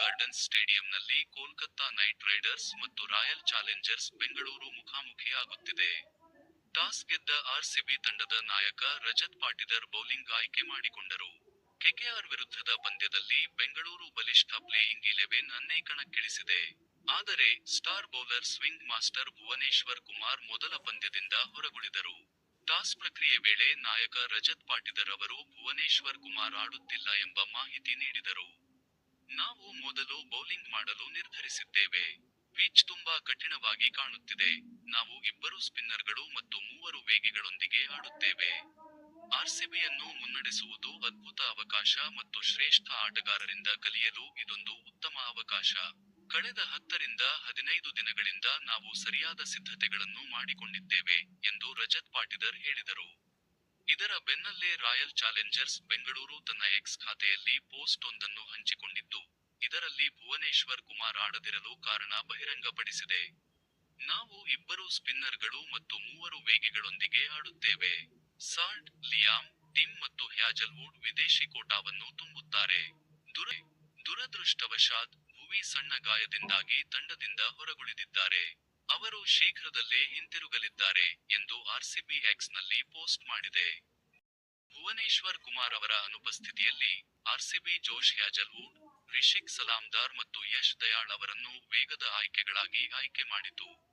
Gardens ಸ್ಟೇಡಿಯಂನಲ್ಲಿ Kolkata Knight Riders ಮತ್ತು Royal Challengers Bengaluru ಮುಖಾಮುಖಿಯಾಗುತ್ತಿದೆ. ಟಾಸ್ ಗೆದ್ದ ಆರ್ಸಿಬಿ ತಂಡದ ನಾಯಕ ರಜತ್ ಪಾಟಿದರ್ ಬೌಲಿಂಗ್ ಆಯ್ಕೆ ಮಾಡಿಕೊಂಡರು. ಕೆಕೆಆರ್ ವಿರುದ್ಧದ ಪಂದ್ಯದಲ್ಲಿ ಬೆಂಗಳೂರು ಬಲಿಷ್ಠ ಪ್ಲೇಯಿಂಗ್ ಇಲೆವೆನ್ ಅನ್ನೇ ಕಣಕ್ಕಿಳಿಸಿದೆ. ಆದರೆ star bowler swing master Bhuvneshwar Kumar ಮೊದಲ ಪಂದ್ಯದಿಂದ ಹೊರಗುಳಿದರು. ಟಾಸ್ ಪ್ರಕ್ರಿಯೆ ವೇಳೆ ನಾಯಕ ರಜತ್ ಪಾಟಿದರ್ ಅವರು ಭುವನೇಶ್ವರ್ ಕುಮಾರ್ ಆಡುತ್ತಿಲ್ಲ ಎಂಬ ಮಾಹಿತಿ ನೀಡಿದರು. ನಾವು ಮೊದಲು ಬೌಲಿಂಗ್ ಮಾಡಲು ನಿರ್ಧರಿಸಿದ್ದೇವೆ. ಪಿಚ್ ತುಂಬಾ ಕಠಿಣವಾಗಿ ಕಾಣುತ್ತಿದೆ. ನಾವು ಇಬ್ಬರು ಸ್ಪಿನ್ನರ್ಗಳು ಮತ್ತು ಮೂವರು ವೇಗಿಗಳೊಂದಿಗೆ ಆಡುತ್ತೇವೆ. ಆರ್ಸಿಬಿಯನ್ನು ಮುನ್ನಡೆಸುವುದು ಅದ್ಭುತ ಅವಕಾಶ ಮತ್ತು ಶ್ರೇಷ್ಠ ಆಟಗಾರರಿಂದ ಕಲಿಯಲು ಇದೊಂದು ಉತ್ತಮ ಅವಕಾಶ. ಕಳೆದ ಹತ್ತರಿಂದ ಹದಿನೈದು ದಿನಗಳಿಂದ ನಾವು ಸರಿಯಾದ ಸಿದ್ಧತೆಗಳನ್ನು ಮಾಡಿಕೊಂಡಿದ್ದೇವೆ ಎಂದು ರಜತ್ ಪಾಟಿದರ್ ಹೇಳಿದರು. ಇದರ ಬೆನ್ನಲ್ಲೇ ರಾಯಲ್ ಚಾಲೆಂಜರ್ಸ್ ಬೆಂಗಳೂರು ತನ್ನ ಎಕ್ಸ್ ಖಾತೆಯಲ್ಲಿ ಪೋಸ್ಟ್ ಒಂದನ್ನು ಹಂಚಿಕೊಂಡಿದ್ದು, ಇದರಲ್ಲಿ ಭುವನೇಶ್ವರ್ ಕುಮಾರ್ ಆಡದಿರಲು ಕಾರಣ ಬಹಿರಂಗಪಡಿಸಿದೆ. ನಾವು ಇಬ್ಬರು ಸ್ಪಿನ್ನರ್ಗಳು ಮತ್ತು ಮೂವರು ವೇಗಿಗಳೊಂದಿಗೆ ಆಡುತ್ತೇವೆ. ಸಾಲ್ಟ್, ಲಿಯಾಮ್, ಟಿಮ್ ಮತ್ತು ಹ್ಯಾಜಲ್ವುಡ್ ವಿದೇಶಿ ಕೋಟಾವನ್ನು ತುಂಬುತ್ತಾರೆ. ದುರ, ದುರದೃಷ್ಟವಶಾತ್ ಭುವಿ ಸಣ್ಣ ಗಾಯದಿಂದಾಗಿ ತಂಡದಿಂದ ಹೊರಗುಳಿದಿದ್ದಾರೆ. ಅವರು ಶೀಘ್ರದಲ್ಲೇ ಹಿಂತಿರುಗಲಿದ್ದಾರೆ ಎಂದು ಆರ್ಸಿಬಿ ನಲ್ಲಿ ಪೋಸ್ಟ್ ಮಾಡಿದೆ. ಭುವನೇಶ್ವರ್ ಕುಮಾರ್ ಅವರ ಅನುಪಸ್ಥಿತಿಯಲ್ಲಿ ಆರ್ಸಿಬಿ ಜೋಶ್ ಹ್ಯಾಜಲ್ವುಡ್ ರಿಷಿಕ್ ಸಲಾಮ್ದಾರ್ ಮತ್ತು ಯಶ್ ದಯಾಳ್ ಅವರನ್ನು ವೇಗದ ಆಯ್ಕೆಗಳಾಗಿ ಆಯ್ಕೆ ಮಾಡಿತು.